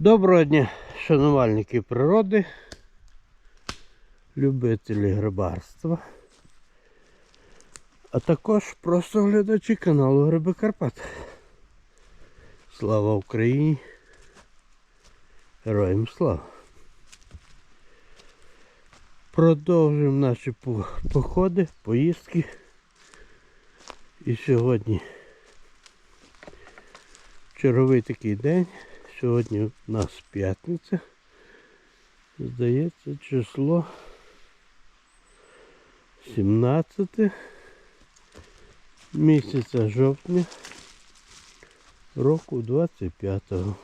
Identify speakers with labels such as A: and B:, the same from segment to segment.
A: Доброго дня, шанувальники природи, любителі грибарства, а також просто глядачі каналу Гриби Карпат. Слава Україні! Героям слава! Продовжуємо наші походи, поїздки. І сьогодні черговий такий день. Сьогодні у нас п'ятниця. Здається, число 17 місяця жовтня року 25-го.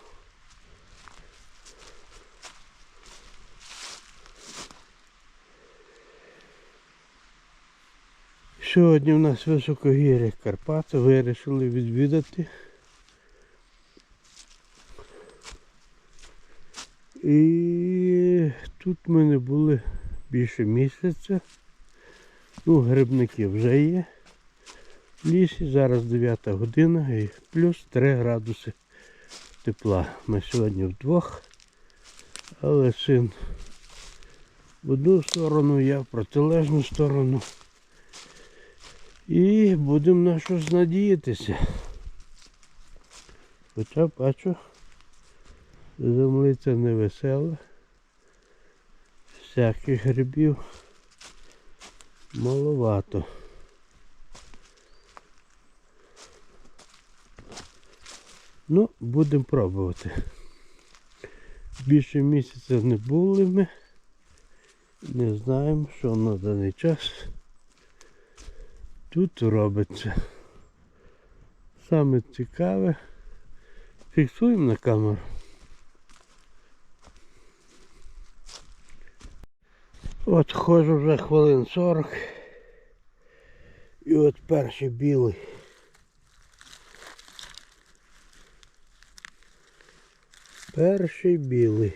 A: Сьогодні у нас високогір'я Карпати вирішили відвідати. І тут ми не були більше місяця. Ну, грибники вже є в лісі. Зараз 9 година і плюс 3 градуси тепла. Ми сьогодні вдвох, але син в одну сторону, я в протилежну сторону. І будемо на щось надіятися. Хоча бачу, землиця невесела. Всяких грибів маловато. Ну, будемо пробувати. Більше місяця не були ми. Не знаємо, що на даний час тут робиться. Саме цікаве. Фіксуємо на камеру. От ходжу вже хвилин 40. І от перший білий. Перший білий.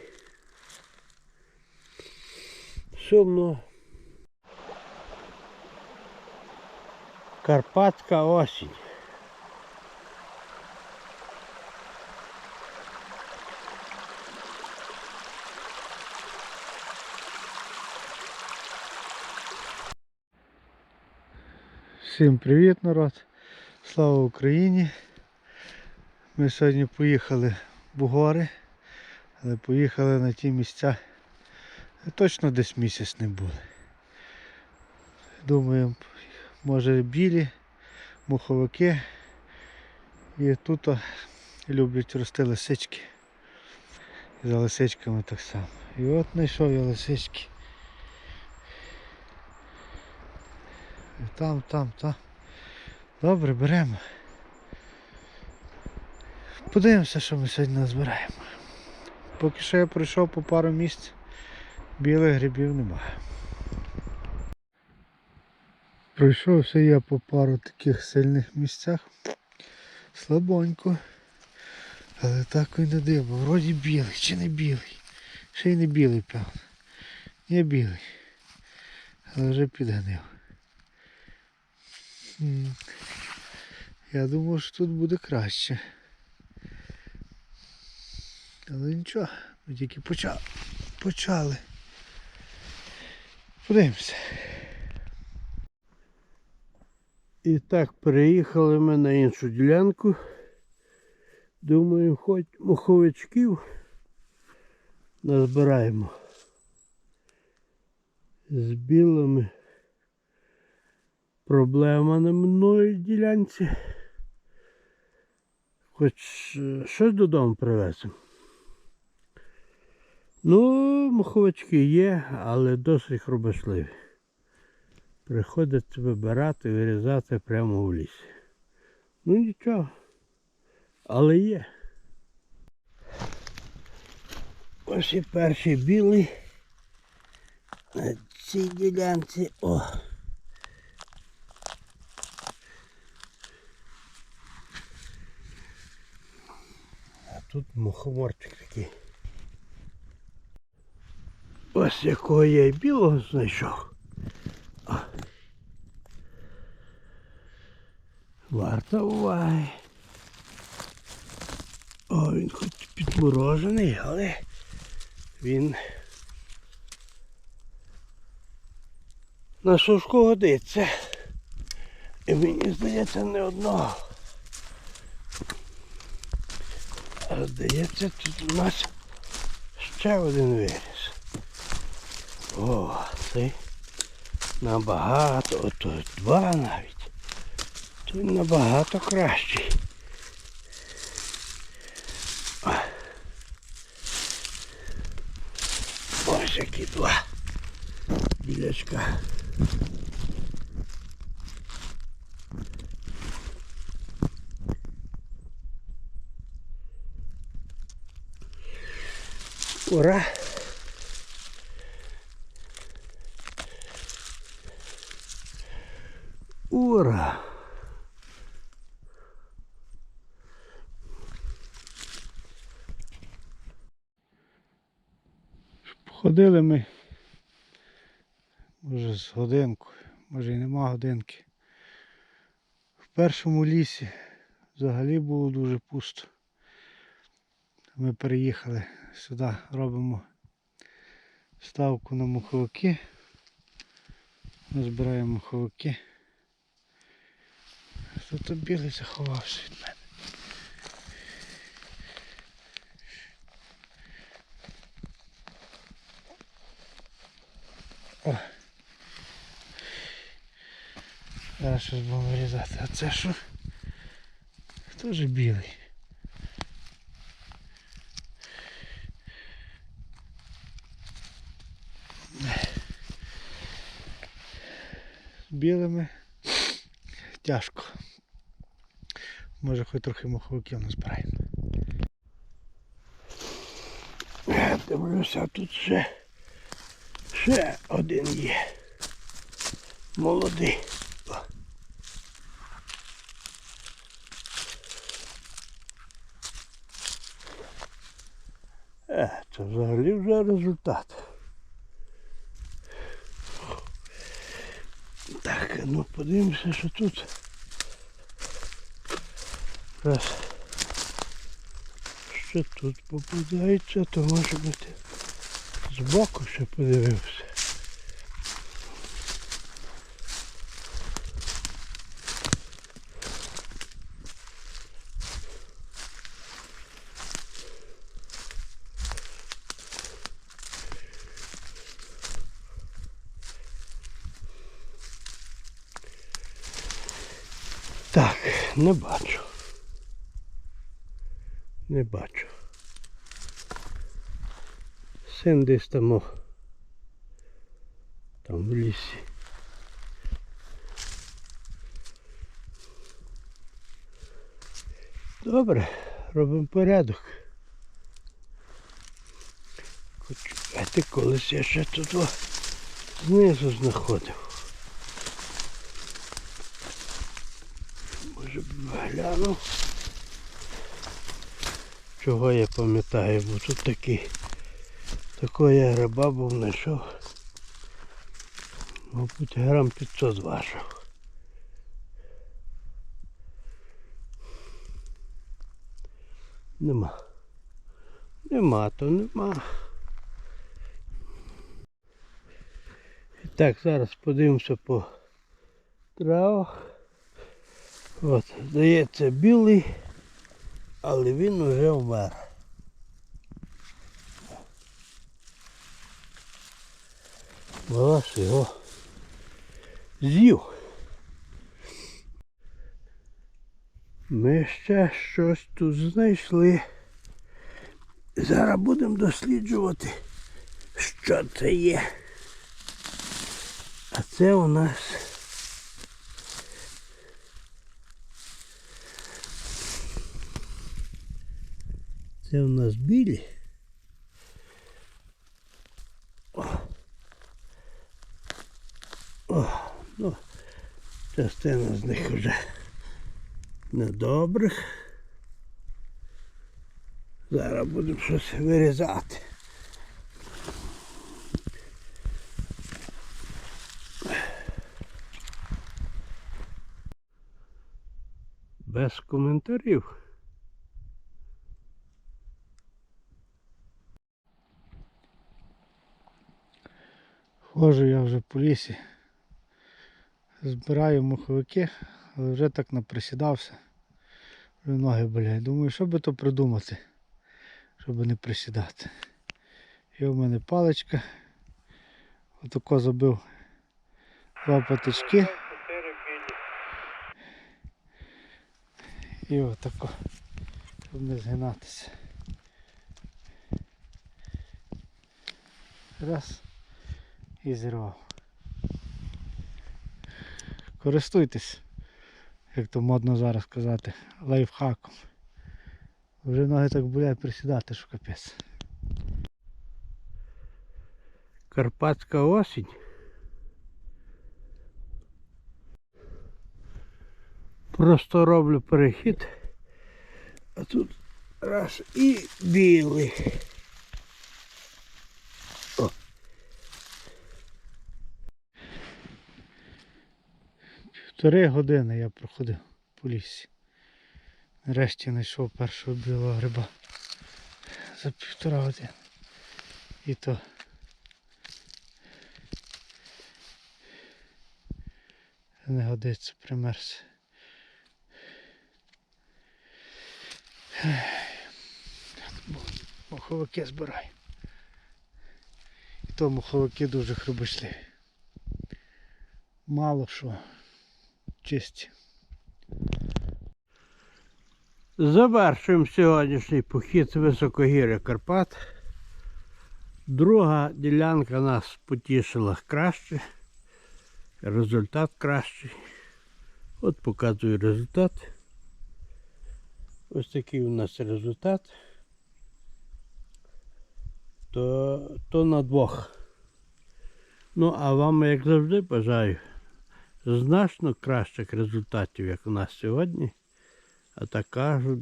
A: Сумно. Карпатська осінь.
B: Всім привіт, народ! Слава Україні! Ми сьогодні поїхали в гори, але поїхали на ті місця. де Точно десь місяць не були. Думаю, може білі, муховики. І тут люблять рости лисички. За лисичками так само. І от знайшов я лисички. Там, там, там. Добре, беремо. Подивимося, що ми сьогодні назбираємо. Поки що я пройшов по пару місць, білих грибів немає. Пройшовся я по пару таких сильних місцях. Слабонько. Але так і не диво. Вроді білий чи не білий. Ще й не білий, певно. Не білий. Але вже підганив. Я думав, що тут буде краще. Але нічого, ми тільки почали. почали. Подивимося.
A: І так, переїхали ми на іншу ділянку. Думаю, хоч муховичків назбираємо. З білими проблема на минулій ділянці. Хоч е, щось додому привеземо. Ну, муховички є, але досить хробашливі. Приходиться вибирати, вирізати прямо у лісі. Ну нічого. Але є. Ось і перший білий на цій ділянці. О. тут мухоморчик такий. Ось якого я і білого знайшов. Варто уваги. О. О, він хоч підморожений, але він на сушку годиться. І мені здається не одного. А здається, тут у нас ще один виріс. О, цей набагато, ото два навіть. Той набагато кращий. Ось які два білячка. Ура! Ура!
B: Ходили ми. Може з годинку, може і нема годинки. В першому лісі взагалі було дуже пусто. Ми переїхали сюди, робимо ставку на муховики. Збираємо муховики. Тут білий заховався від мене? О. Зараз щось будемо вирізати. А це що? Теж білий. Білими тяжко. Може хоч трохи маховиків назбираємо.
A: Дивлюся, тут ще, ще один є. Молодий. Це взагалі вже результат. Ну подивимося, що тут. Раз. Що тут попадається, то може бути збоку ще подивився. Так, не бачу. Не бачу. Син десь там, там в лісі. Добре, робимо порядок. Хоч, а ти колись я ще тут знизу знаходив. Глянув. Чого я пам'ятаю, бо тут такий такого я гриба був знайшов. Мабуть, грам 500 важив. Нема. Нема, то нема. І так, зараз подивимося по травах. От, здається, білий, але він уже вмер. Волос його з'їв. Ми ще щось тут знайшли. Зараз будемо досліджувати, що це є. А це у нас Це у нас білі. О. О, ну, частина з них вже недобрих. Зараз будемо щось вирізати. Без коментарів.
B: Ходжу я вже по лісі. Збираю моховики, але вже так наприсідався. Вже ноги болять. Думаю, що би то придумати, щоб не присідати. Є в мене паличка. Отако забив два патички. І отако, щоб не згинатися. Раз і зірвав. Користуйтесь, як то модно зараз казати, лайфхаком. Вже ноги так болять присідати, що капець.
A: Карпатська осінь. Просто роблю перехід. А тут раз і білий.
B: Півтори години я проходив по лісі. Нарешті знайшов першого білого гриба. За півтора години. І то. Не годиться, примерз. Моховики збираю. І то моховики дуже хрубочливі. Мало що. Чисті.
A: Завершуємо сьогоднішній похід високогір'я Карпат. Друга ділянка нас потішила краще. Результат кращий. От показую результат. Ось такий у нас результат. То, то на двох. Ну, а вам, як завжди, бажаю значно кращих результатів, як у нас сьогодні. А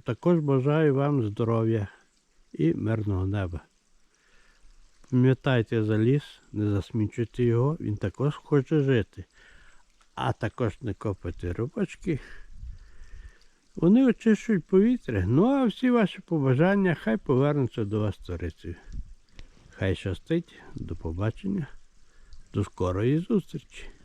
A: також, бажаю вам здоров'я і мирного неба. Пам'ятайте за ліс, не засмічуйте його, він також хоче жити. А також не копайте рубочки. Вони очищують повітря. Ну а всі ваші побажання хай повернуться до вас сторицею. Хай щастить, до побачення, до скорої зустрічі.